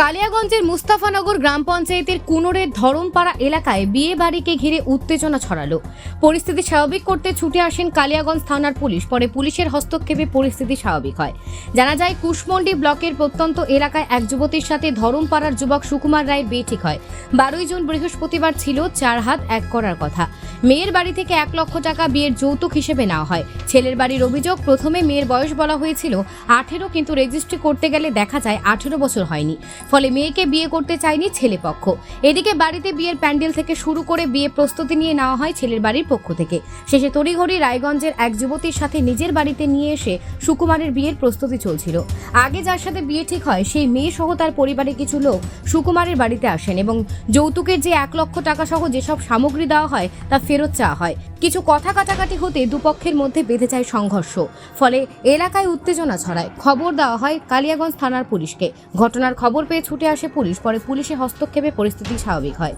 কালিয়াগঞ্জের মুস্তাফানগর গ্রাম পঞ্চায়েতের কুনোরের ধরমপাড়া এলাকায় বিয়ে বাড়িকে ঘিরে উত্তেজনা ছড়ালো। পরিস্থিতি স্বাভাবিক করতে ছুটে আসেন কালিয়াগঞ্জ থানার পুলিশ, পরে পুলিশের হস্তক্ষেপে পরিস্থিতি স্বাভাবিক হয়। জানা যায়, কুশমন্ডি ব্লকের প্রত্যন্ত এলাকায় এক যুবতীর সাথে ধরমপাড়ার যুবক সুকুমার রায়ের বিয়ে ঠিক হয়। বারোই জুন বৃহস্পতিবার ছিল চার হাত এক করার কথা। মেয়ের বাড়ি থেকে এক লক্ষ টাকা বিয়ের যৌতুক হিসেবে নেওয়া হয়। ছেলের বাড়ির অভিযোগ, প্রথমে মেয়ের বয়স বলা হয়েছিল আঠেরো, কিন্তু রেজিস্ট্রি করতে গেলে দেখা যায় আঠেরো বছর হয়নি। ফলে মেয়েকে বিয়ে করতে চায়নি ছেলেপক্ষ। এদিকে বাড়িতে বিয়ের প্যান্ডেল থেকে শুরু করে বিয়ে প্রস্তুতি নিয়ে নেওয়া হয় ছেলের বাড়ির পক্ষ থেকে। শেষে তড়িঘড়ি রায়গঞ্জের এক যুবতীর সাথে নিজের বাড়িতে নিয়ে এসে সুকুমারের বিয়ের প্রস্তুতি চলছিল। আগে যার সাথে বিয়ে ঠিক হয়, সেই মেয়ে সহ তার পরিবারের কিছু লোক সুকুমারের বাড়িতে আসেন এবং যৌতুকের যে এক লক্ষ টাকা সহ যেসব সামগ্রী দেওয়া হয়, তা ফেরত চাওয়া হয়। কিছু কথা কাটাকাটি হতে দুপক্ষের মধ্যে বেঁধে যায় সংঘর্ষ। ফলে এলাকায় উত্তেজনা ছড়ায়। খবর দেওয়া হয় কালিয়াগঞ্জ থানার পুলিশকে। ঘটনার খবর পেয়ে ছুটে আসে পুলিশ। পরে পুলিশে হস্তক্ষেপে পরিস্থিতি স্বাভাবিক হয়।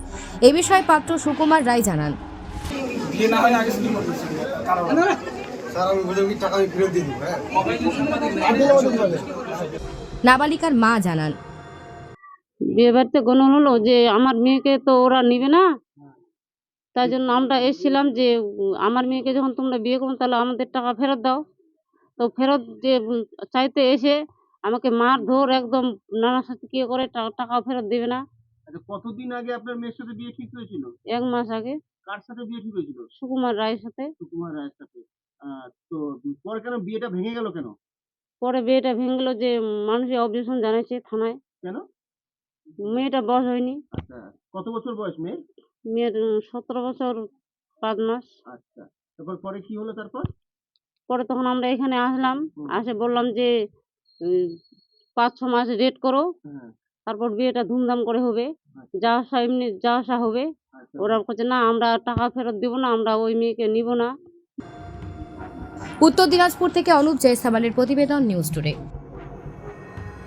এ বিষয়ে পাত্র সুকুমার রায় জানান। হয় নাবালিকার মা জানান। বিয়ে বাড়িতে গণন হলো যে আমার মেয়েকে তো ওরা নিবে না। তাই জন্য আমরা এসেছিলাম যে আমার মেয়েকে যখন তোমরা বিয়ে করো তাহলে আমাদের টাকা ফেরত দাও। তো ফেরত যে চাইতে এসে আমাকে মার ধর একদম নানা সাথে কি করে টাকা ফেরত দেবে না। আচ্ছা কতদিন আগে আপনার মেয়ের সাথে বিয়ে ঠিক হয়েছিল? এক মাস আগে। কার সাথে বিয়ে ঠিক হয়েছিল? সুকুমার রায়ের সাথে। সুকুমার রায়ের সাথে। তো পরে কেন বিয়েটা ভেঙে গেল কেন? পরে বিয়েটা ভেঙে গেলো যে মানুষের অবজেকশন জানাইছে থানায়। কেন? মেয়েটা বয়স হয়নি। আচ্ছা কত বছর বয়স মেয়ের? মেয়ের সতেরো বছর পাঁচ মাস। আচ্ছা তারপর পরে কি হলো তারপর? পরে তখন আমরা এখানে আসলাম আসে বললাম যে পাঁচ ছ মাস রেট করো হ্যাঁ। তারপর বিয়েটা ধুমধাম করে হবে আচ্ছা, যা আসা এমনি যা আসা হবে। আচ্ছা। ওরা বলছে না আমরা টাকা ফেরত দেবো না আমরা ওই মেয়েকে নিব না। উত্তর দিনাজপুর থেকে অনুপ জয়সাবালের প্রতিবেদন নিউজ টুডে।